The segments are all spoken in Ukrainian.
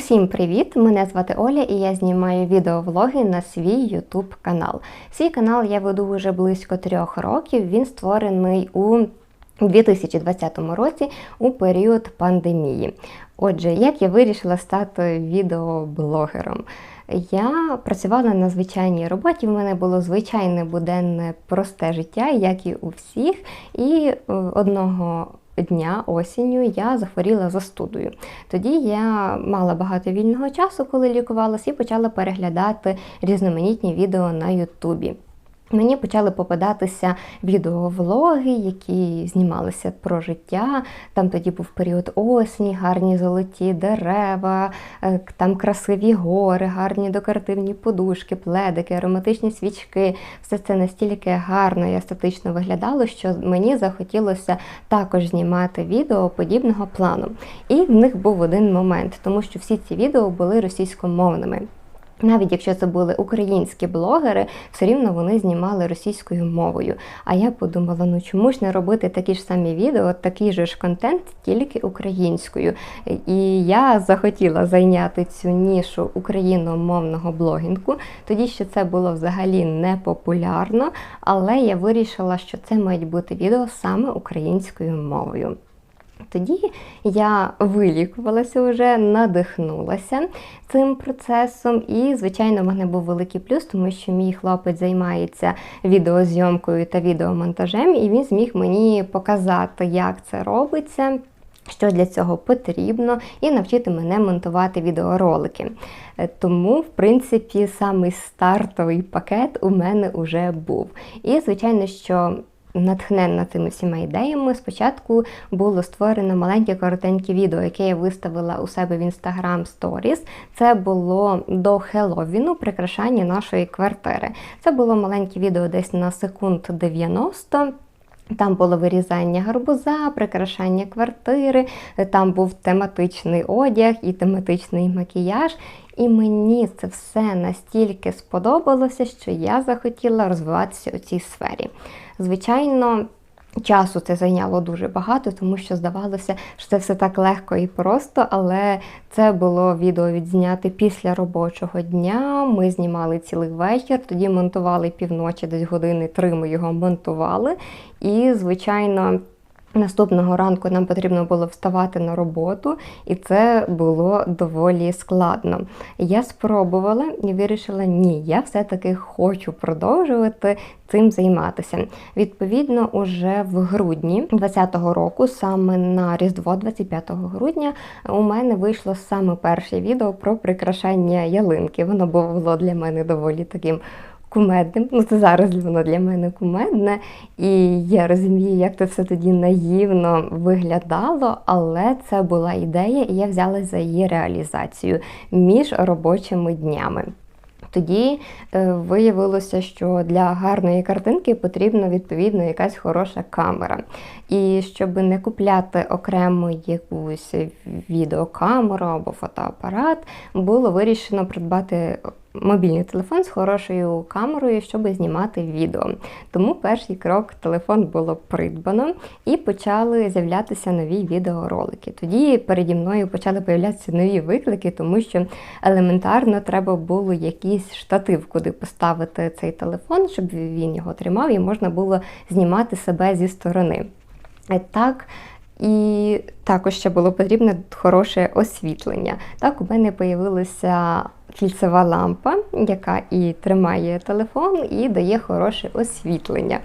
Усім привіт! Мене звати Оля і я знімаю відеовлоги на свій YouTube канал. Свій канал я веду вже близько трьох років. Він створений у 2020 році у період пандемії. Отже, як я вирішила стати відеоблогером? Я працювала на звичайній роботі. В мене було звичайне буденне просте життя, як і у всіх. І е, одного дня осінню я захворіла застудою. Тоді я мала багато вільного часу, коли лікувалася, і почала переглядати різноманітні відео на Ютубі. Мені почали попадатися відеовлоги, які знімалися про життя. Там тоді був період осені, гарні золоті дерева, е, там красиві гори, гарні декоративні подушки, пледики, ароматичні свічки. Все це настільки гарно і естетично виглядало, що мені захотілося також знімати відео подібного плану. І в них був один момент, тому що всі ці відео були російськомовними. Навіть якщо це були українські блогери, все рівно вони знімали російською мовою. А я подумала, ну чому ж не робити такі ж самі відео, такий же ж контент, тільки українською. І я захотіла зайняти цю нішу україномовного блогінгу. Тоді що це було взагалі не популярно, але я вирішила, що це мають бути відео саме українською мовою. Тоді я вилікувалася вже, надихнулася цим процесом, і, звичайно, в мене був великий плюс, тому що мій хлопець займається відеозйомкою та відеомонтажем, і він зміг мені показати, як це робиться. Що для цього потрібно, і навчити мене монтувати відеоролики. Е, тому, в принципі, самий стартовий пакет у мене вже був. І, звичайно, що Натхненна цими всіма ідеями, спочатку було створено маленьке коротеньке відео, яке я виставила у себе в Instagram Stories. Це було до Хеловіну прикрашання нашої квартири. Це було маленьке відео десь на секунд 90. Там було вирізання гарбуза, прикрашання квартири, там був тематичний одяг і тематичний макіяж. І мені це все настільки сподобалося, що я захотіла розвиватися у цій сфері. Звичайно, часу це зайняло дуже багато, тому що здавалося, що це все так легко і просто, але це було відео відзняти після робочого дня. Ми знімали цілий вечір, тоді монтували півночі, десь години три ми його монтували. І, звичайно, Наступного ранку нам потрібно було вставати на роботу, і це було доволі складно. Я спробувала і вирішила, ні, я все-таки хочу продовжувати цим займатися. Відповідно, уже в грудні 2020 року, саме на Різдво, 25 грудня, у мене вийшло саме перше відео про прикрашання ялинки. Воно було для мене доволі таким кумедним. Ну, це зараз воно для мене кумедне. І я розумію, як це все тоді наївно виглядало, але це була ідея, і я взялася за її реалізацію між робочими днями. Тоді е, виявилося, що для гарної картинки потрібна відповідно якась хороша камера. І щоб не купляти окремо якусь відеокамеру або фотоапарат, було вирішено придбати мобільний телефон з хорошою камерою, щоб знімати відео. Тому перший крок телефон було придбано і почали з'являтися нові відеоролики. Тоді переді мною почали з'являтися нові виклики, тому що елементарно треба було якийсь штатив, куди поставити цей телефон, щоб він його тримав, і можна було знімати себе зі сторони. Так, і також ще було потрібне хороше освітлення. Так, у мене з'явилася кільцева лампа, яка і тримає телефон, і дає хороше освітлення.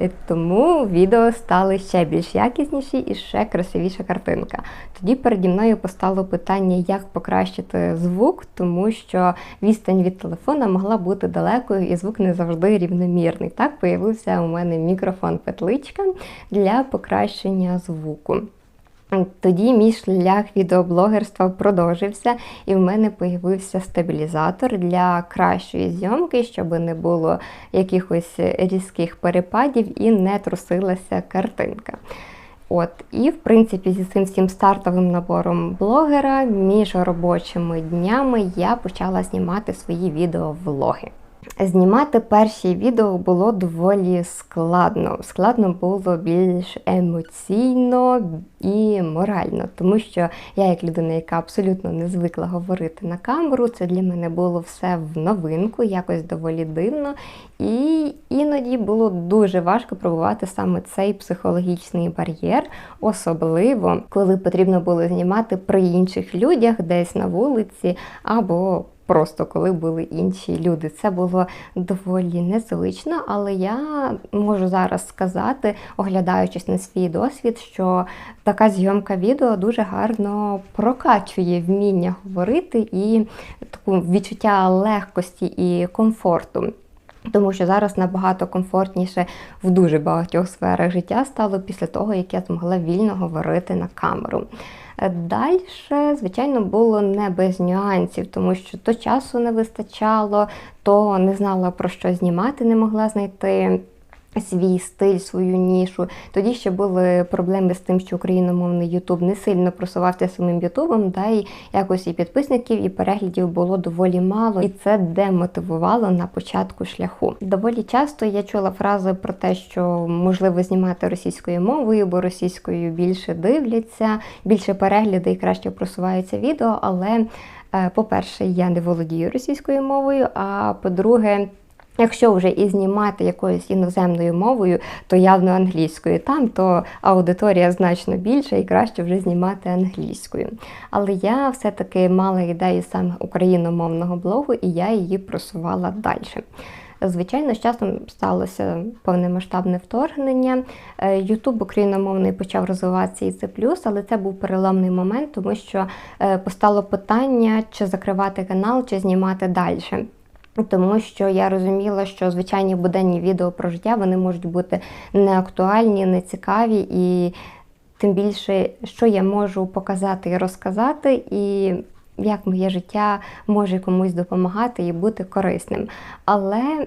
Е, тому відео стали ще більш якісніші і ще красивіша картинка. Тоді переді мною постало питання, як покращити звук, тому що відстань від телефона могла бути далекою, і звук не завжди рівномірний. Так появився у мене мікрофон-петличка для покращення звуку. Тоді мій шлях відеоблогерства продовжився, і в мене з'явився стабілізатор для кращої зйомки, щоб не було якихось різких перепадів і не трусилася картинка. От, І, в принципі, зі цим всім стартовим набором блогера між робочими днями я почала знімати свої відеовлоги. Знімати перші відео було доволі складно. Складно було більш емоційно і морально, тому що я, як людина, яка абсолютно не звикла говорити на камеру, це для мене було все в новинку, якось доволі дивно. І іноді було дуже важко пробувати саме цей психологічний бар'єр, особливо коли потрібно було знімати при інших людях, десь на вулиці або просто коли були інші люди. Це було доволі незвично, але я можу зараз сказати, оглядаючись на свій досвід, що така зйомка відео дуже гарно прокачує вміння говорити і таку відчуття легкості і комфорту. Тому що зараз набагато комфортніше в дуже багатьох сферах життя стало після того, як я змогла вільно говорити на камеру. Далі, звичайно, було не без нюансів, тому що то часу не вистачало, то не знала про що знімати, не могла знайти свій стиль, свою нішу. Тоді ще були проблеми з тим, що україномовний Ютуб не сильно просувався самим Ютубом, да і якось і підписників, і переглядів було доволі мало, і це демотивувало на початку шляху. Доволі часто я чула фрази про те, що можливо знімати російською мовою, бо російською більше дивляться, більше перегляди і краще просуваються відео. Але, е, по-перше, я не володію російською мовою, а по-друге, Якщо вже і знімати якоюсь іноземною мовою, то явно англійською. Там то аудиторія значно більша і краще вже знімати англійською. Але я все-таки мала ідею саме україномовного блогу, і я її просувала далі. Звичайно, з часом сталося повномасштабне вторгнення. Ютуб україномовний почав розвиватися і це плюс, але це був переломний момент, тому що е, постало питання, чи закривати канал, чи знімати далі. Тому що я розуміла, що звичайні буденні відео про життя вони можуть бути неактуальні, нецікаві, і тим більше, що я можу показати і розказати, і як моє життя може комусь допомагати і бути корисним. Але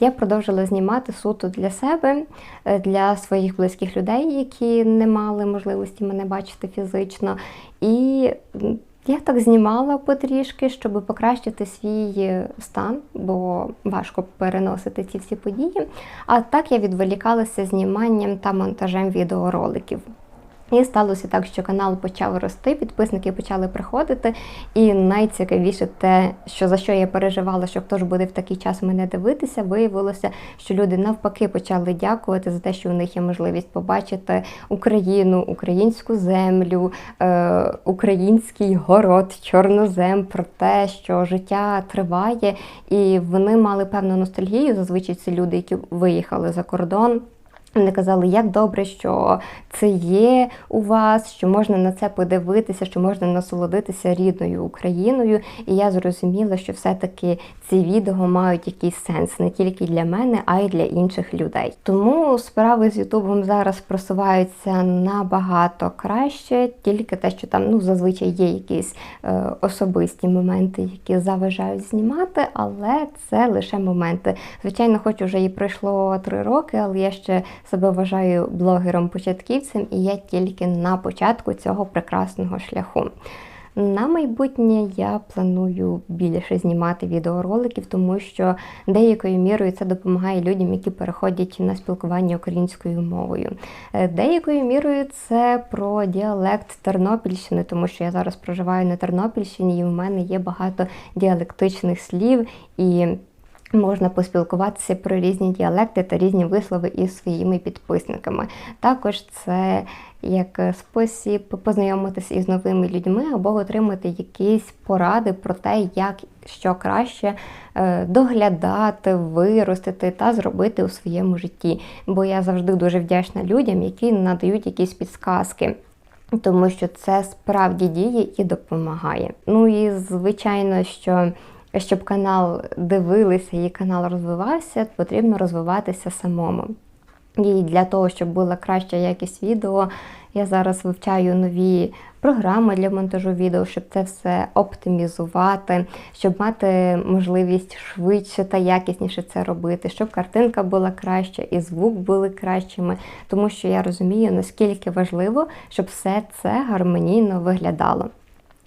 я продовжила знімати суто для себе, е, для своїх близьких людей, які не мали можливості мене бачити фізично. І я так знімала потрішки, щоб покращити свій стан, бо важко переносити ці всі події. А так я відволікалася зніманням та монтажем відеороликів. І сталося так, що канал почав рости, підписники почали приходити. І найцікавіше те, що за що я переживала, що хто буде в такий час мене дивитися, виявилося, що люди навпаки почали дякувати за те, що у них є можливість побачити Україну, українську землю, е, український город, чорнозем, про те, що життя триває, і вони мали певну ностальгію. Зазвичай це люди, які виїхали за кордон. Вони казали, як добре, що це є у вас, що можна на це подивитися, що можна насолодитися рідною Україною. І я зрозуміла, що все-таки ці відео мають якийсь сенс не тільки для мене, а й для інших людей. Тому справи з Ютубом зараз просуваються набагато краще, тільки те, що там ну зазвичай є якісь е, особисті моменти, які заважають знімати, але це лише моменти. Звичайно, хоч уже і пройшло три роки, але я ще себе вважаю блогером-початківцем, і я тільки на початку цього прекрасного шляху. На майбутнє я планую більше знімати відеороликів, тому що деякою мірою це допомагає людям, які переходять на спілкування українською мовою. Е, деякою мірою це про діалект Тернопільщини, тому що я зараз проживаю на Тернопільщині, і в мене є багато діалектичних слів і. Можна поспілкуватися про різні діалекти та різні вислови із своїми підписниками. Також це як спосіб познайомитися із новими людьми або отримати якісь поради про те, як що краще е, доглядати, виростити та зробити у своєму житті. Бо я завжди дуже вдячна людям, які надають якісь підсказки. Тому що це справді діє і допомагає. Ну і звичайно, що щоб канал дивилися і канал розвивався, потрібно розвиватися самому. І для того, щоб була краща якість відео, я зараз вивчаю нові програми для монтажу відео, щоб це все оптимізувати, щоб мати можливість швидше та якісніше це робити, щоб картинка була краща і звук були кращими, тому що я розумію, наскільки важливо, щоб все це гармонійно виглядало.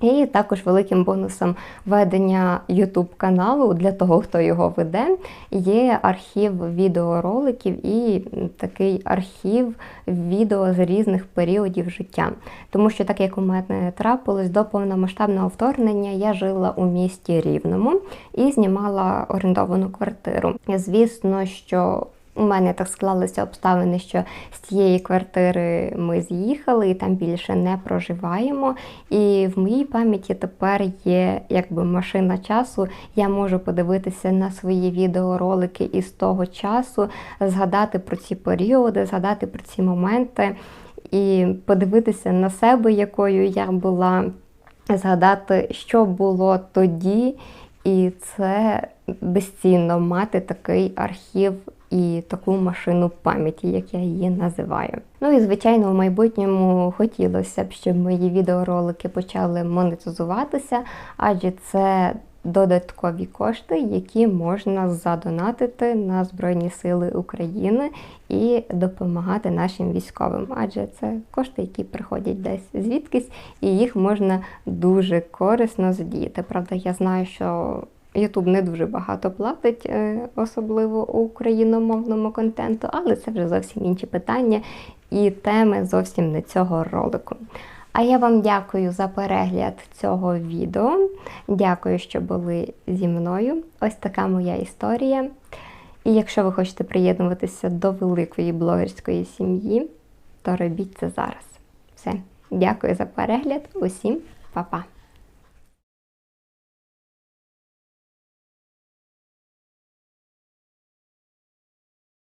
І також великим бонусом ведення YouTube каналу для того, хто його веде, є архів відеороликів і такий архів відео з різних періодів життя. Тому що, так як у мене трапилось до повномасштабного вторгнення, я жила у місті Рівному і знімала орендовану квартиру. Звісно, що у мене так склалися обставини, що з цієї квартири ми з'їхали і там більше не проживаємо. І в моїй пам'яті тепер є якби машина часу. Я можу подивитися на свої відеоролики із того часу, згадати про ці періоди, згадати про ці моменти і подивитися на себе, якою я була, згадати, що було тоді. І це безцінно мати такий архів і таку машину пам'яті, як я її називаю. Ну і звичайно, в майбутньому хотілося б, щоб мої відеоролики почали монетизуватися, адже це додаткові кошти, які можна задонатити на Збройні Сили України і допомагати нашим військовим. Адже це кошти, які приходять десь звідкись, і їх можна дуже корисно задіяти. Правда, я знаю, що Ютуб не дуже багато платить, е, особливо україномовному контенту, але це вже зовсім інші питання і теми зовсім не цього ролику. А я вам дякую за перегляд цього відео. Дякую, що були зі мною. Ось така моя історія. І якщо ви хочете приєднуватися до великої блогерської сім'ї, то робіть це зараз. Все. Дякую за перегляд. Усім па-па!